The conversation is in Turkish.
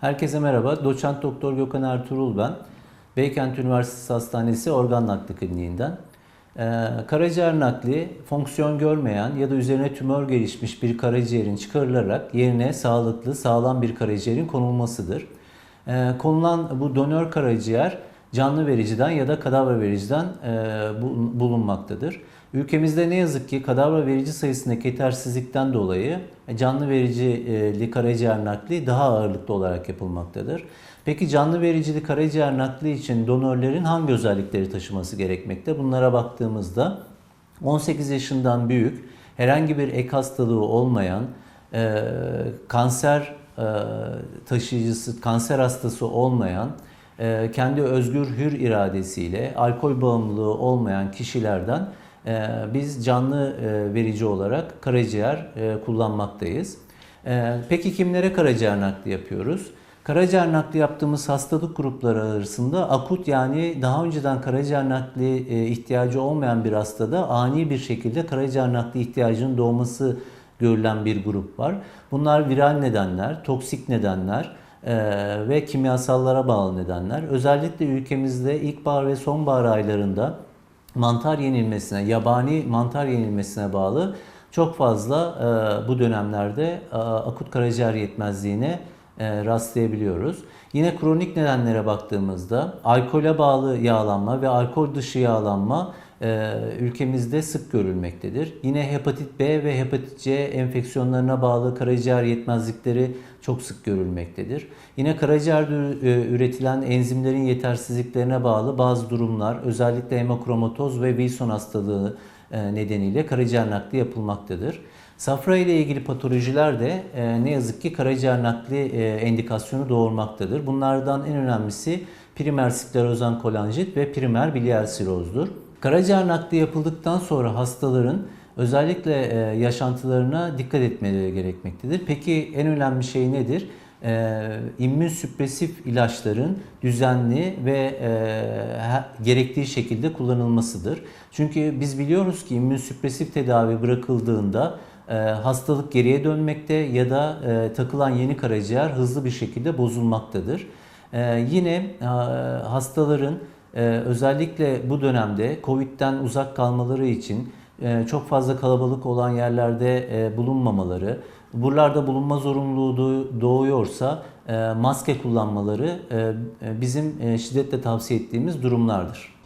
Herkese merhaba. Doçent Doktor Gökhan Ertuğrul ben. Beykent Üniversitesi Hastanesi Organ Nakli Kliniğinden. Ee, karaciğer nakli fonksiyon görmeyen ya da üzerine tümör gelişmiş bir karaciğerin çıkarılarak yerine sağlıklı, sağlam bir karaciğerin konulmasıdır. Ee, konulan bu donör karaciğer canlı vericiden ya da kadavra vericiden e, bu- bulunmaktadır. Ülkemizde ne yazık ki kadavra verici sayısındaki yetersizlikten dolayı canlı vericili karaciğer nakli daha ağırlıklı olarak yapılmaktadır. Peki canlı vericili karaciğer nakli için donörlerin hangi özellikleri taşıması gerekmekte? Bunlara baktığımızda 18 yaşından büyük, herhangi bir ek hastalığı olmayan, e, kanser e, taşıyıcısı, kanser hastası olmayan, e, kendi özgür hür iradesiyle alkol bağımlılığı olmayan kişilerden e, biz canlı e, verici olarak karaciğer e, kullanmaktayız. Peki kimlere karaciğer nakli yapıyoruz? Karaciğer nakli yaptığımız hastalık grupları arasında akut yani daha önceden karaciğer nakli ihtiyacı olmayan bir hastada ani bir şekilde karaciğer nakli ihtiyacının doğması görülen bir grup var. Bunlar viral nedenler, toksik nedenler ve kimyasallara bağlı nedenler. Özellikle ülkemizde ilkbahar ve sonbahar aylarında mantar yenilmesine, yabani mantar yenilmesine bağlı çok fazla e, bu dönemlerde e, akut karaciğer yetmezliğine e, rastlayabiliyoruz. Yine kronik nedenlere baktığımızda alkole bağlı yağlanma ve alkol dışı yağlanma ülkemizde sık görülmektedir. Yine hepatit B ve hepatit C enfeksiyonlarına bağlı karaciğer yetmezlikleri çok sık görülmektedir. Yine karaciğerde e, üretilen enzimlerin yetersizliklerine bağlı bazı durumlar özellikle hemokromatoz ve Wilson hastalığı e, nedeniyle karaciğer nakli yapılmaktadır. Safra ile ilgili patolojiler de e, ne yazık ki karaciğer nakli e, endikasyonu doğurmaktadır. Bunlardan en önemlisi primer sklerozan kolanjit ve primer biliyer sirozdur. Karaciğer nakli yapıldıktan sonra hastaların özellikle e, yaşantılarına dikkat etmeleri gerekmektedir. Peki en önemli şey nedir? E, immün süpresif ilaçların düzenli ve e, gerektiği şekilde kullanılmasıdır. Çünkü biz biliyoruz ki immün süpresif tedavi bırakıldığında hastalık geriye dönmekte ya da takılan yeni karaciğer hızlı bir şekilde bozulmaktadır. Yine hastaların e, özellikle bu dönemde Covid'den uzak kalmaları için e, çok fazla kalabalık olan yerlerde e, bulunmamaları, buralarda bulunma zorunluluğu doğ- doğuyorsa e, maske kullanmaları bizim şiddetle tavsiye ettiğimiz durumlardır.